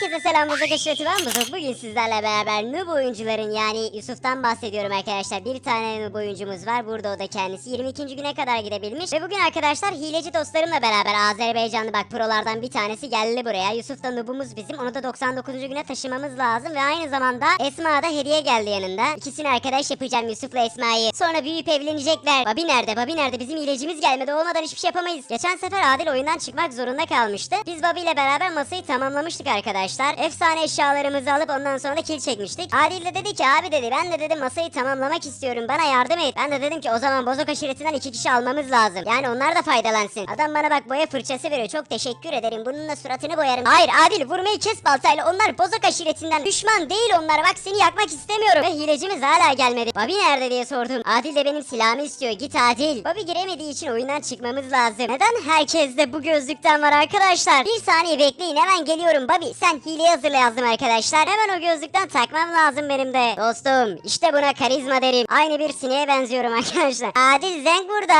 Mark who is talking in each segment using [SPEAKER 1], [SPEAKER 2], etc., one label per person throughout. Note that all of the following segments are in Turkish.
[SPEAKER 1] Herkese selam Buzuk Eşreti ben Buzuk. Bugün sizlerle beraber noob oyuncuların yani Yusuf'tan bahsediyorum arkadaşlar. Bir tane noob oyuncumuz var. Burada o da kendisi 22. güne kadar gidebilmiş. Ve bugün arkadaşlar hileci dostlarımla beraber Azerbaycanlı bak prolardan bir tanesi geldi buraya. Yusuf da noobumuz bizim. Onu da 99. güne taşımamız lazım. Ve aynı zamanda Esma da hediye geldi yanında. İkisini arkadaş yapacağım Yusuf'la Esma'yı. Sonra büyüyüp evlenecekler. Babi nerede? Babi nerede? Bizim hilecimiz gelmedi. Olmadan hiçbir şey yapamayız. Geçen sefer Adil oyundan çıkmak zorunda kalmıştı. Biz Babi ile beraber masayı tamamlamıştık arkadaşlar. Efsane eşyalarımızı alıp ondan sonra da kil çekmiştik. Adil de dedi ki abi dedi ben de dedim masayı tamamlamak istiyorum. Bana yardım et. Ben de dedim ki o zaman bozok aşiretinden iki kişi almamız lazım. Yani onlar da faydalansın. Adam bana bak boya fırçası veriyor. Çok teşekkür ederim. Bununla suratını boyarım. Hayır Adil vurmayı kes baltayla. Onlar bozok aşiretinden. Düşman değil onlar. Bak seni yakmak istemiyorum. Ve hilecimiz hala gelmedi. Babi nerede diye sordum. Adil de benim silahımı istiyor. Git Adil. Babi giremediği için oyundan çıkmamız lazım. Neden herkeste bu gözlükten var arkadaşlar? Bir saniye bekleyin hemen geliyorum. Babi sen hileyi hazırla yazdım arkadaşlar. Hemen o gözlükten takmam lazım benim de. Dostum işte buna karizma derim. Aynı bir sineğe benziyorum arkadaşlar. Adil Zenk burada.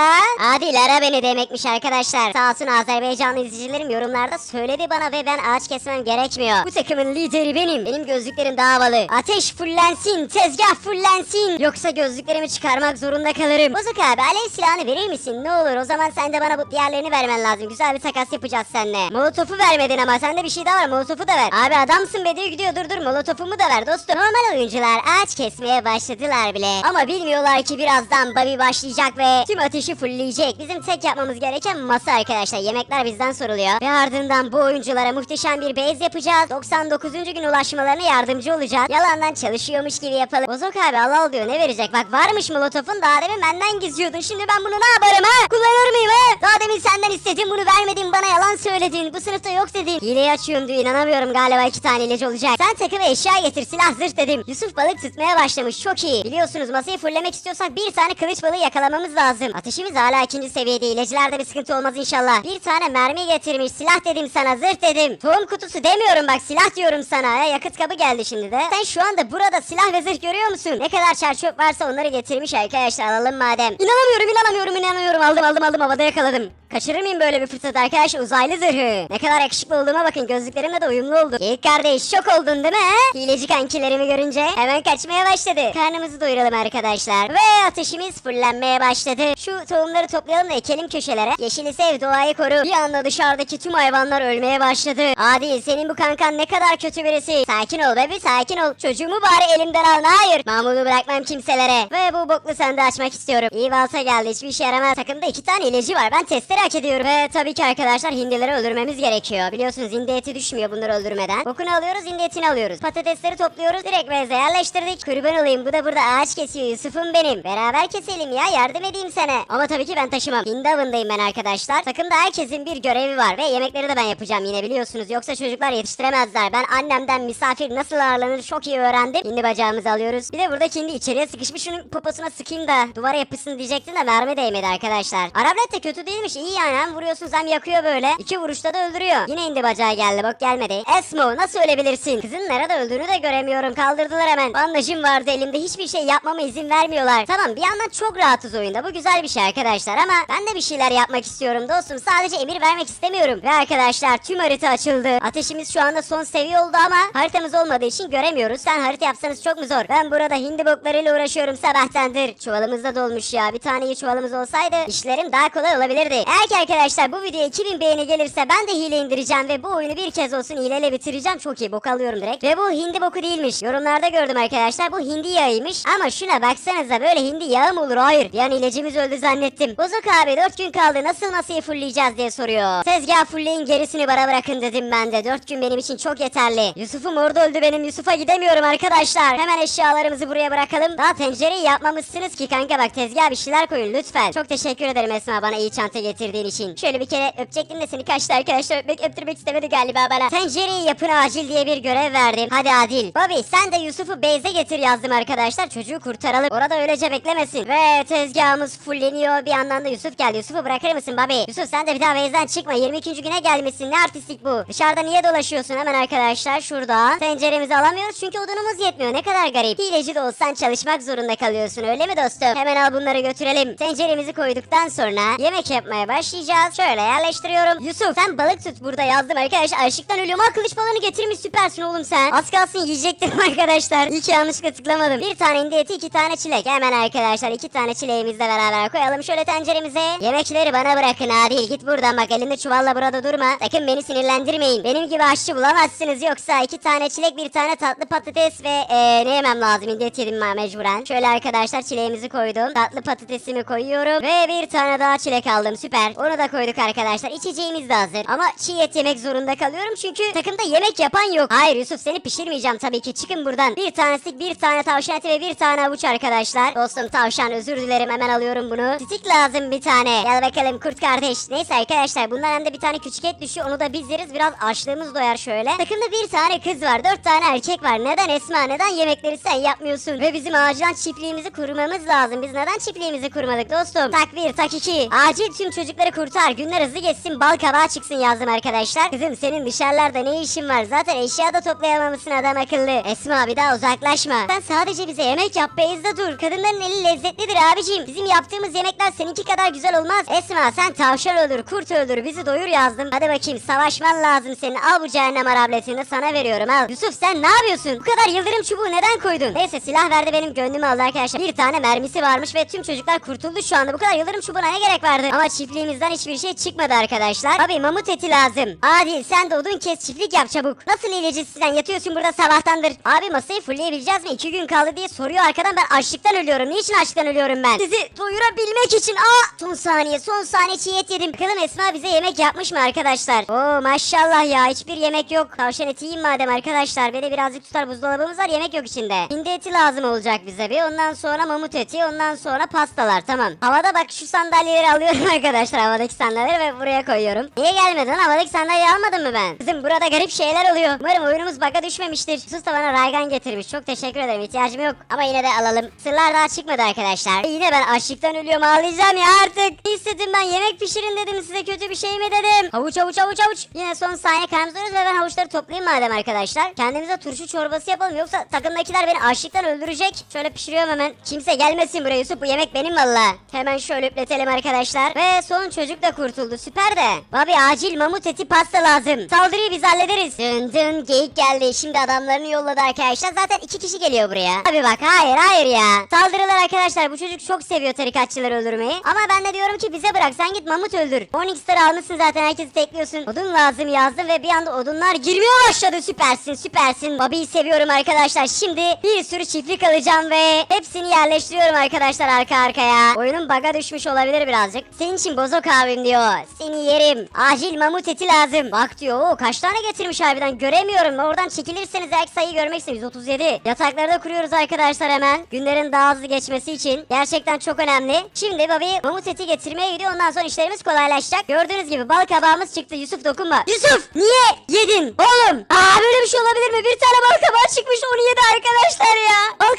[SPEAKER 1] Adil ara beni demekmiş arkadaşlar. Sağ olsun Azerbaycanlı izleyicilerim yorumlarda söyledi bana ve ben ağaç kesmem gerekmiyor. Bu takımın lideri benim. Benim gözlüklerim daha havalı. Ateş fullensin, tezgah fullensin. Yoksa gözlüklerimi çıkarmak zorunda kalırım. Bozuk abi alev silahını verir misin? Ne olur o zaman sen de bana bu diğerlerini vermen lazım. Güzel bir takas yapacağız seninle. Molotofu vermedin ama sende bir şey daha var. Molotofu da ver. Abi adamsın be diyor gidiyor. Dur dur molotofumu da ver dostum. Normal oyuncular ağaç kesmeye başladılar bile. Ama bilmiyorlar ki birazdan Bobby başlayacak ve tüm ateşi fullleyecek. Bizim tek yapmamız gereken masa arkadaşlar. Yemekler bizden soruluyor. Ve ardından bu oyunculara muhteşem bir base yapacağız. 99. gün ulaşmalarına yardımcı olacağız. Yalandan çalışıyormuş gibi yapalım. Bozok abi al al diyor. Ne verecek? Bak varmış molotofun. Daha demin benden gizliyordun. Şimdi ben bunu ne yaparım ha? Kullanır mıyım ha? Daha demin senden istedim bunu vermedin. Bana yalan söyledin. Bu sınıfta yok dedin. Hileyi açıyorum diyor. İnanamıyorum galiba iki tane ilacı olacak. Sen takım eşya getir. Silah zırh dedim. Yusuf balık tutmaya başlamış. Çok iyi. Biliyorsunuz masayı fullemek istiyorsak bir tane kılıç balığı yakalamamız lazım. Ateşimiz hala ikinci seviyede. İlacılarda bir sıkıntı olmaz inşallah. Bir tane mermi getirmiş. Silah dedim sana. Zırh dedim. Tohum kutusu demiyorum bak. Silah diyorum sana. Ya, yakıt kabı geldi şimdi de. Sen şu anda burada silah ve zırh görüyor musun? Ne kadar çerçöp varsa onları getirmiş arkadaşlar. Alalım madem. İnanamıyorum inanamıyorum inanamıyorum. Aldım aldım aldım havada yakaladım. Kaçırır mıyım böyle bir fırsat arkadaş uzaylı zırhı? Ne kadar yakışıklı olduğuma bakın gözlüklerimle de uyumlu oldu. İlk kardeş şok oldun değil mi he? Hileci kankilerimi görünce hemen kaçmaya başladı. Karnımızı doyuralım arkadaşlar. Ve ateşimiz fırlanmaya başladı. Şu tohumları toplayalım da ekelim köşelere. Yeşili sev doğayı koru. Bir anda dışarıdaki tüm hayvanlar ölmeye başladı. Adil senin bu kankan ne kadar kötü birisi. Sakin ol bebi sakin ol. Çocuğumu bari elimden alma hayır. Mahmut'u bırakmam kimselere. Ve bu boklu sandığı açmak istiyorum. İyi valsa geldi hiçbir işe yaramaz. Takımda iki tane ilacı var. Ben testleri hak ediyorum. Ve tabii ki arkadaşlar hindileri öldürmemiz gerekiyor. Biliyorsunuz hindi eti düşmüyor bunları öldürmeden. Bokunu alıyoruz hindi etini alıyoruz. Patatesleri topluyoruz. Direkt meze yerleştirdik. Kurban olayım bu da burada ağaç kesiyor Yusuf'um benim. Beraber keselim ya yardım edeyim sana. Ama tabii ki ben taşımam. Hindi avındayım ben arkadaşlar. Takımda herkesin bir görevi var. Ve yemekleri de ben yapacağım yine biliyorsunuz. Yoksa çocuklar yetiştiremezler. Ben annemden misafir nasıl ağırlanır çok iyi öğrendim. Hindi bacağımızı alıyoruz. Bir de burada hindi içeriye sıkışmış şunun poposuna sıkayım da duvara yapışsın diyecektim de mermi değmedi arkadaşlar. Arablet de kötü değilmiş iyi yani hem vuruyorsun hem yakıyor böyle. İki vuruşta da öldürüyor. Yine indi bacağı geldi bak gelmedi. Esmo nasıl ölebilirsin? Kızın nerede öldüğünü de göremiyorum kaldırdılar hemen. Bandajım vardı elimde hiçbir şey yapmama izin vermiyorlar. Tamam bir yandan çok rahatız oyunda bu güzel bir şey arkadaşlar ama ben de bir şeyler yapmak istiyorum dostum. Sadece emir vermek istemiyorum. Ve arkadaşlar tüm harita açıldı. Ateşimiz şu anda son seviye oldu ama haritamız olmadığı için göremiyoruz. Sen harita yapsanız çok mu zor? Ben burada hindi boklarıyla uğraşıyorum sabahtandır. Çuvalımız da dolmuş ya. Bir tane iyi çuvalımız olsaydı işlerim daha kolay olabilirdi. Eğer ki arkadaşlar bu videoya 2000 beğeni gelirse ben de hile indireceğim ve bu oyunu bir kez olsun hileyle bitireceğim. Çok iyi bok alıyorum direkt. Ve bu hindi boku değilmiş. Yorumlarda gördüm arkadaşlar bu hindi yağıymış. Ama şuna baksanıza böyle hindi yağı mı olur? Hayır. Yani ilacımız öldü zannettim. Bozuk abi 4 gün kaldı nasıl masayı fullleyeceğiz diye soruyor. Tezgah fullleyin gerisini bana bırakın dedim ben de. 4 gün benim için çok yeterli. Yusuf'um orada öldü benim. Yusuf'a gidemiyorum arkadaşlar. Hemen eşyalarımızı buraya bırakalım. Daha tencereyi yapmamışsınız ki kanka bak tezgah bir şeyler koyun lütfen. Çok teşekkür ederim Esma bana iyi çanta getirdiğin için. Şöyle bir kere öpecektim de seni kaçtı arkadaşlar öpmek öptürmek istemedi galiba bana. Tencereyi yapın acil diye bir görev verdim. Hadi Adil. Bobby sen de Yusuf'u Beyze getir yazdım arkadaşlar. Çocuğu kurtaralım. Orada öylece beklemesin. Ve tezgahımız fulleniyor. Bir yandan da Yusuf geldi. Yusuf'u bırakır mısın Bobby? Yusuf sen de bir daha Beyze'den çıkma. 22. güne gelmişsin. Ne artistlik bu? Dışarıda niye dolaşıyorsun hemen arkadaşlar? Şuradan. Tenceremizi alamıyoruz çünkü odunumuz yetmiyor. Ne kadar garip. Hileci de olsan çalışmak zorunda kalıyorsun öyle mi dostum? Hemen al bunları götürelim. Tenceremizi koyduktan sonra yemek yapmaya başlayacağız. Şöyle yerleştiriyorum. Yusuf sen balık tut burada yazdım arkadaşlar. Açlıktan ölüyorum akıl kılıç balığını getirmiş süpersin oğlum sen. Az kalsın yiyecektim arkadaşlar. İyi ki yanlışlıkla tıklamadım. Bir tane hindi eti iki tane çilek. Hemen arkadaşlar iki tane çileğimizi de beraber koyalım şöyle tenceremize. Yemekleri bana bırakın Adil git buradan bak elinde çuvalla burada durma. Sakın beni sinirlendirmeyin. Benim gibi aşçı bulamazsınız yoksa iki tane çilek bir tane tatlı patates ve eee, ne yemem lazım hindi eti yedim mecburen. Şöyle arkadaşlar çileğimizi koydum. Tatlı patatesimi koyuyorum ve bir tane daha çilek aldım süper. Onu da koyduk arkadaşlar. İçeceğimiz de hazır. Ama çiğ et yemek zorunda kalıyorum çünkü takımda yemek yapan yok. Hayır Yusuf seni pişirmeyeceğim tabii ki. Çıkın buradan. Bir taneslik bir tane tavşan eti ve bir tane avuç arkadaşlar. Dostum tavşan özür dilerim hemen alıyorum bunu. Stik lazım bir tane. Gel bakalım kurt kardeş. Neyse arkadaşlar hem de bir tane küçük et düşüyor. Onu da biz yeriz. Biraz açlığımız doyar şöyle. Takımda bir tane kız var. Dört tane erkek var. Neden Esma? Neden yemekleri sen yapmıyorsun? Ve bizim acilen çiftliğimizi kurmamız lazım. Biz neden çiftliğimizi kurmadık dostum? Tak bir tak iki. Acil tüm çocukları kurtar. Günler hızlı geçsin. Bal kabağı çıksın yazdım arkadaşlar. Kızım senin dışarılarda ne işin var? Zaten eşya da toplayamamışsın adam akıllı. Esma bir daha uzaklaşma. Sen sadece bize yemek yap Beyz'de dur. Kadınların eli lezzetlidir abicim. Bizim yaptığımız yemekler seninki kadar güzel olmaz. Esma sen tavşan öldür, kurt öldür, bizi doyur yazdım. Hadi bakayım savaşman lazım senin. Al bu cehennem arabletini sana veriyorum al. Yusuf sen ne yapıyorsun? Bu kadar yıldırım çubuğu neden koydun? Neyse silah verdi benim gönlümü aldı arkadaşlar. Bir tane mermisi varmış ve tüm çocuklar kurtuldu şu anda. Bu kadar yıldırım çubuğuna ne gerek vardı? Ama çiftliğimizden hiçbir şey çıkmadı arkadaşlar. Abi mamut eti lazım. Adil sen de odun kes çiftlik yap çabuk. Nasıl iyileşirsin sen yatıyorsun burada sabahtandır. Abi masayı fullleyebileceğiz mi? İki gün kaldı diye soruyor arkadan ben açlıktan ölüyorum. Niçin açlıktan ölüyorum ben? Sizi doyurabilmek için. Aa son saniye son saniye çiğ et yedim. Bakalım Esma bize yemek yapmış mı arkadaşlar? Oo maşallah ya hiçbir yemek yok. Tavşan eti yiyeyim madem arkadaşlar. Beni birazcık tutar buzdolabımız var yemek yok içinde. Hindi eti lazım olacak bize bir. Ondan sonra mamut eti ondan sonra pastalar tamam. Havada bak şu sandalyeleri alıyorum arkadaşlar havadaki sandalyeleri ve buraya koyuyorum. Niye gelmedin havadaki sandalyeyi almadın mı ben? Kızım burada garip şeyler oluyor. Umarım oyunumuz baka düşmemiştir. Sus da bana raygan getirmiş. Çok teşekkür ederim ihtiyacım yok. Ama yine de alalım. Sırlar daha çıkmadı arkadaşlar. E, yine ben açlıktan ölüyorum ağlayacağım ya artık. Ne istedim ben yemek pişirin dedim size kötü bir şey mi dedim. Havuç havuç havuç havuç. Yine son saniye karnımızı ve ben havuçları toplayayım madem arkadaşlar. Kendimize turşu çorbası yapalım yoksa takımdakiler beni açlıktan öldürecek. Şöyle pişiriyorum hemen. Kimse gelmesin buraya Yusuf bu yemek benim valla. Hemen şöyle üpletelim arkadaşlar. Ve son çocuk da kurtuldu süper de. Babi acil mamut eti pasta lazım. Saldırıyı biz hallederiz. Dın dın geyik geldi. Şimdi adamlarını yolladı arkadaşlar. Zaten iki kişi geliyor buraya. Abi bak hayır hayır ya. Saldırılar arkadaşlar. Bu çocuk çok seviyor tarikatçıları öldürmeyi. Ama ben de diyorum ki bize bırak. Sen git mamut öldür. 12 star almışsın zaten herkesi tekliyorsun. Odun lazım yazdım ve bir anda odunlar girmeye başladı. Süpersin süpersin. Babi'yi seviyorum arkadaşlar. Şimdi bir sürü çiftlik alacağım ve hepsini yerleştiriyorum arkadaşlar arka arkaya. Oyunun baga düşmüş olabilir birazcık. Senin için bozok abim diyor. Seni yerim. Acil mamut eti lazım. Bak diyor. Oo, kaç tane getirmiş harbiden göremiyorum. Oradan çekilirseniz belki sayıyı görmek istedim. 137. Yatakları da kuruyoruz arkadaşlar hemen. Günlerin daha hızlı geçmesi için. Gerçekten çok önemli. Şimdi Bobby mamut eti getirmeye gidiyor. Ondan sonra işlerimiz kolaylaşacak. Gördüğünüz gibi bal kabağımız çıktı. Yusuf dokunma. Yusuf niye yedin? Oğlum. Aa böyle bir şey olabilir mi? Bir tane bal kabağı çıkmış onu yedi arkadaşlar ya. Bal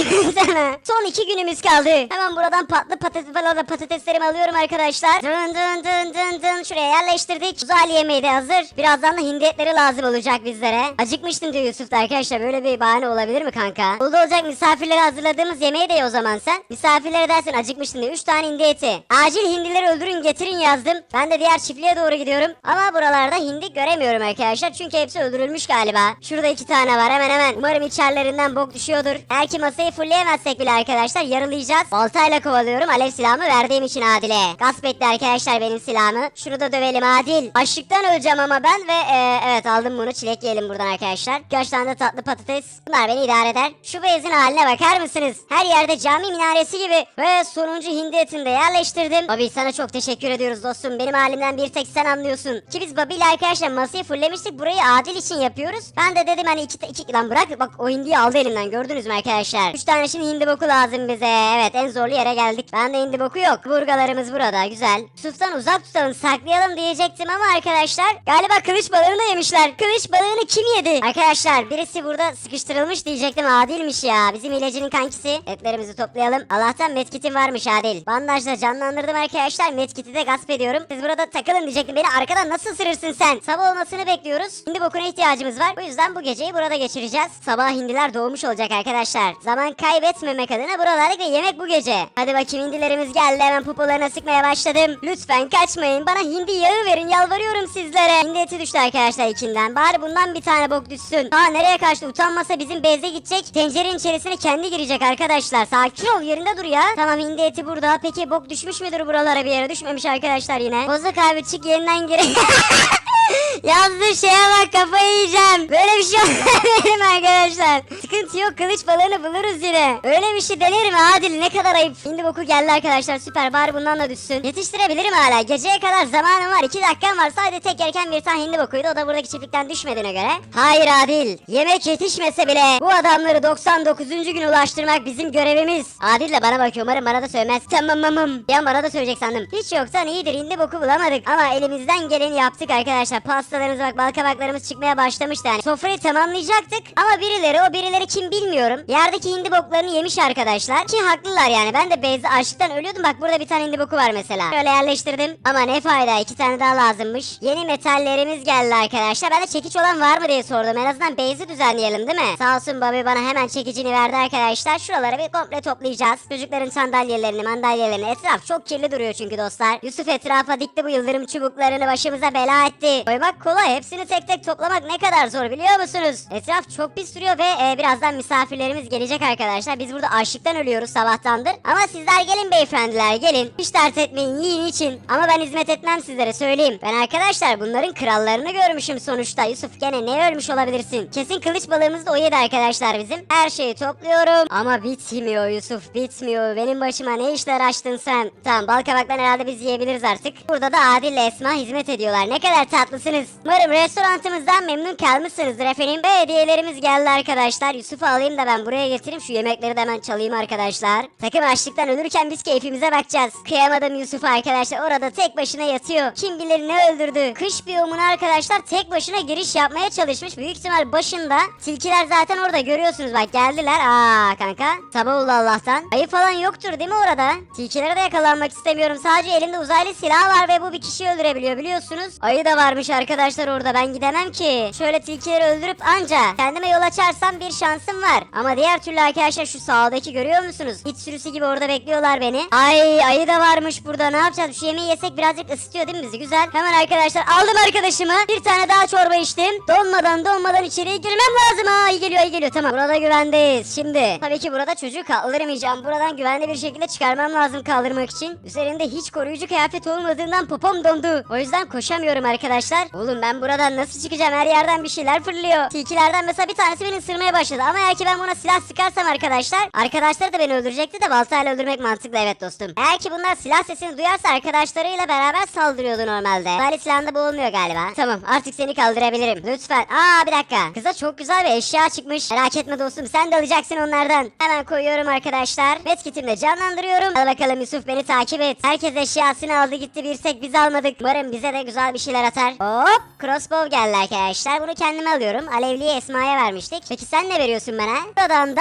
[SPEAKER 1] arkadaşlar. Ne diyeyim ki ben sana? Son iki günümüz kaldı. Hemen buradan patlı patates falan da patateslerimi alıyorum arkadaşlar. Dın dın dın dın dın. Şuraya yerleştirdik. Uzaylı yemeği de hazır. Birazdan da hindi etleri lazım olacak bizlere. Acıkmıştım diyor Yusuf da arkadaşlar. Böyle bir bahane olabilir mi kanka? Oldu olacak misafirlere hazırladığımız yemeği de ye o zaman sen. Misafirlere dersin acıkmıştım diye. Üç tane hindi eti. Acil hindileri öldürün getirin yazdım. Ben de diğer çiftliğe doğru gidiyorum. Ama buralarda hindi göremiyorum arkadaşlar. Çünkü hepsi öldürülmüş galiba. Şurada iki tane var hemen hemen. Umarım içerilerinden bok düşüyordur. Eğer ki masayı fullleyemezsek bile arkadaşlar yarılayacağız. Baltayla kovalıyorum. Alev silahımı verdiğim için Adile. Gasp etti arkadaşlar benim silahımı. Şunu da dövelim Adil. Açlıktan öleceğim ama ben ve e, evet aldım bunu. Çilek yiyelim buradan arkadaşlar. Birkaç tane tatlı patates. Bunlar beni idare eder. Şu beyazın haline bakar mısınız? Her yerde cami minaresi gibi. Ve sonuncu hindi etini yerleştirdim. Babi sana çok teşekkür ediyoruz dostum. Benim halimden bir tek sen anlıyorsun. Ki biz Babi ile arkadaşlar masayı fullemiştik. Burayı Adil için yapıyoruz. Ben de dedim hani iki, iki lan bırak bak o hindiyi aldı elimden gördünüz mü arkadaşlar? Üç tane şimdi hindi boku lazım bize. Evet en zorlu yere geldik. Ben de hindi boku yok. Burgalarımız burada güzel. Yusuf'tan uzak tutalım saklayalım diyecektim ama arkadaşlar galiba kılıç balığını yemişler. Kılıç balığını kim yedi? Arkadaşlar birisi burada sıkıştırılmış diyecektim Adil'miş ya. Bizim ilacının kankisi. Etlerimizi toplayalım. Allah'tan medkitim varmış Adil. Bandajla canlandırdım arkadaşlar. Medkiti de gasp ediyorum. Siz burada takılın diyecektim. Beni arkadan nasıl ısırırsın sen? Sabah olmasını bekliyoruz. Hindi bokuna ihtiyacımız var. Bu yüzden bu geceyi burada geçireceğiz. Sabah hindiler doğmuş olacak arkadaşlar. Zaman kaybetmemek adına buralardaki yemek bu gece. Hadi bakayım hindilerimiz geldi. Hemen popolarına sıkmaya başladım. Lütfen kaçmayın. Bana hindi yağı verin. Yalvarıyorum sizlere. Hindi eti düştü arkadaşlar ikinden. Bari bundan bir tane bok düşsün. Ha nereye kaçtı? Utanmasa bizim beze gidecek. Tencerenin içerisine kendi girecek arkadaşlar. Sakin ol yerinde dur ya. Tamam hindi eti burada. Peki bok düşmüş müdür buralara bir yere? Düşmemiş arkadaşlar yine. Bozuk abi çık yeniden gir. Yazdığı şeye bak kafayı yiyeceğim. Böyle bir şey olabilir arkadaşlar? Sıkıntı yok kılıç balığını buluruz yine. Öyle bir şey denir mi Adil ne kadar ayıp. Hindi boku geldi arkadaşlar süper bari bundan da düşsün. Yetiştirebilirim hala geceye kadar zamanım var. 2 dakikam var sadece tek yerken bir tane hindi bokuydu. O da buradaki çiftlikten düşmediğine göre. Hayır Adil yemek yetişmese bile bu adamları 99. gün ulaştırmak bizim görevimiz. Adil de bana bakıyor umarım bana da söylemez. Tamam mamam. Ya bana da söyleyecek sandım. Hiç yoktan iyidir hindi boku bulamadık. Ama elimizden geleni yaptık arkadaşlar. Pastalarımız bak bal kabaklarımız çıkmaya başlamıştı yani. Sofrayı tamamlayacaktık ama birileri o birileri kim bilmiyorum. Yerdeki hindi boklarını yemiş arkadaşlar. Ki haklılar yani. Ben de Beyzi açlıktan ölüyordum. Bak burada bir tane hindi boku var mesela. Şöyle yerleştirdim. Ama ne fayda iki tane daha lazımmış. Yeni metallerimiz geldi arkadaşlar. Ben de çekiç olan var mı diye sordum. En azından Beyzi düzenleyelim değil mi? Sağ olsun Bobby bana hemen çekicini verdi arkadaşlar. Şuraları bir komple toplayacağız. Çocukların sandalyeelerini mandalyelerini. Etraf çok kirli duruyor çünkü dostlar. Yusuf etrafa dikti bu yıldırım çubuklarını başımıza bela etti. Koymak kolay. Hepsini tek tek toplamak ne kadar zor biliyor musunuz? Etraf çok pis duruyor ve e, birazdan misafirlerimiz gelecek arkadaşlar. Biz burada açlıktan ölüyoruz sabahtandır. Ama sizler gelin beyefendiler gelin. Hiç dert etmeyin yiyin için. Ama ben hizmet etmem sizlere söyleyeyim. Ben arkadaşlar bunların krallarını görmüşüm sonuçta. Yusuf gene ne ölmüş olabilirsin? Kesin kılıç balığımız da o yedi arkadaşlar bizim. Her şeyi topluyorum. Ama bitmiyor Yusuf bitmiyor. Benim başıma ne işler açtın sen? Tamam bal kabaktan herhalde biz yiyebiliriz artık. Burada da Adil ile Esma hizmet ediyorlar. Ne kadar tatlısınız. Umarım restoranımızdan memnun kalmışsınızdır efendim. Ve hediyelerimiz geldi arkadaşlar. Yusuf'u alayım da ben buraya getireyim. Şu yemekleri de hemen çalayım arkadaşlar. Takım açlıktan ölürken biz keyfimize bakacağız. Kıyamadım Yusuf arkadaşlar. Orada tek başına yatıyor. Kim bilir ne öldürdü. Kış biyomuna arkadaşlar tek başına giriş yapmaya çalışmış. Büyük ihtimal başında. Tilkiler zaten orada görüyorsunuz bak geldiler. Aa kanka. Sabah oldu Allah'tan. Ayı falan yoktur değil mi orada? Tilkilere de yakalanmak istemiyorum. Sadece elimde uzaylı silah var ve bu bir kişiyi öldürebiliyor biliyorsunuz. Ayı da varmış arkadaşlar orada. Ben gidemem ki. Şöyle tilkileri öldürüp anca kendime yol açarsam bir şansım var. Ama diğer türlü arkadaşlar şu sağdaki görüyor musunuz? Hiç sürüsü gibi orada bekliyorlar beni. Ay ayı da varmış burada. Ne yapacağız? Şu yemeği yesek birazcık ısıtıyor değil mi bizi? Güzel. Hemen arkadaşlar aldım arkadaşımı. Bir tane daha çorba içtim. Donmadan donmadan içeriye girmem lazım. Ha iyi geliyor iyi geliyor. Tamam burada güvendeyiz. Şimdi tabii ki burada çocuğu kaldırmayacağım. Buradan güvenli bir şekilde çıkarmam lazım kaldırmak için. Üzerinde hiç koruyucu kıyafet olmadığından popom dondu. O yüzden koşamıyorum arkadaşlar. Oğlum ben buradan nasıl çıkacağım? Her yerden bir şeyler fırlıyor. Tilkilerden mesela bir tanesi beni ısırmaya başladı. Ama eğer ki ben buna silah sıkarsam arkadaşlar. Arkadaşları da beni öldürecekti de baltayla öldürmek mantıklı evet dostum. Eğer ki bunlar silah sesini duyarsa arkadaşlarıyla beraber saldırıyordu normalde. Böyle silahında bu olmuyor galiba. Tamam artık seni kaldırabilirim. Lütfen. Aa bir dakika. Kıza çok güzel bir eşya çıkmış. Merak etme dostum sen de alacaksın onlardan. Hemen koyuyorum arkadaşlar. Medkitimle canlandırıyorum. Hadi bakalım Yusuf beni takip et. Herkes eşyasını aldı gitti bir tek biz almadık. Umarım bize de güzel bir şeyler atar. Hop crossbow geldi arkadaşlar. Bunu kendime alıyorum. Alevliyi Esma'ya vermiştik. Peki sen ne veriyorsun bana? Buradan da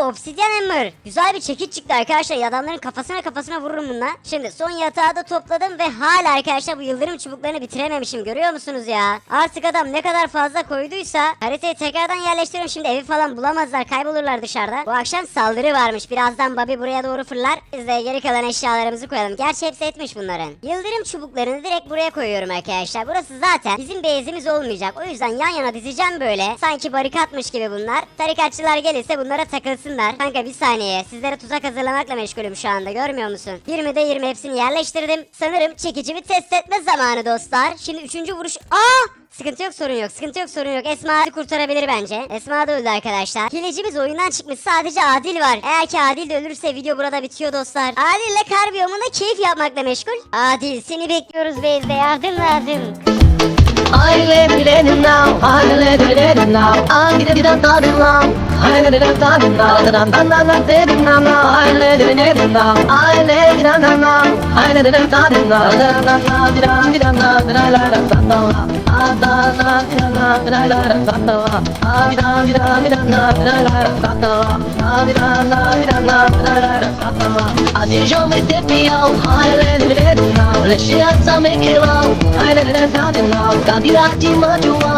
[SPEAKER 1] o obsidian hammer. Güzel bir çekiç çıktı arkadaşlar. Adamların kafasına kafasına vururum bununla. Şimdi son yatağı da topladım ve hala arkadaşlar bu yıldırım çubuklarını bitirememişim. Görüyor musunuz ya? Artık adam ne kadar fazla koyduysa haritayı tekrardan yerleştiriyorum. Şimdi evi falan bulamazlar. Kaybolurlar dışarıda. Bu akşam saldırı varmış. Birazdan Bobby buraya doğru fırlar. Biz de geri kalan eşyalarımızı koyalım. Gerçi hepsi etmiş bunların. Yıldırım çubuklarını direkt buraya koyuyorum arkadaşlar. Burası zaten bizim bezimiz olmayacak. O yüzden yan yana dizeceğim böyle. Sanki barikatmış gibi bunlar. Tarikatçılar gelirse bunlara takılsınlar. Kanka bir saniye. Sizlere tuzak hazırlamakla meşgulüm şu anda. Görmüyor musun? 20'de 20 hepsini yerleştirdim. Sanırım çekicimi test etme zamanı dostlar. Şimdi üçüncü vuruş. Aa! Sıkıntı yok sorun yok sıkıntı yok sorun yok Esma'yı kurtarabilir bence Esma da öldü arkadaşlar Hilecimiz oyundan çıkmış sadece Adil var Eğer ki Adil de ölürse video burada bitiyor dostlar Adil ile kar biyomunda keyif yapmakla meşgul Adil seni bekliyoruz Beyz'de yardım lazım
[SPEAKER 2] I live it in now, I live it in now, I get it up out now. I live it up out now, that I'm not not dead now, now. I live it in now, I live it now, now. I live it up out now, that I'm not not dead now, that I'm not dead now, now. Adiciò mi te pio, I let it now, let she has some make it low, I let it down now, Laki-laki maju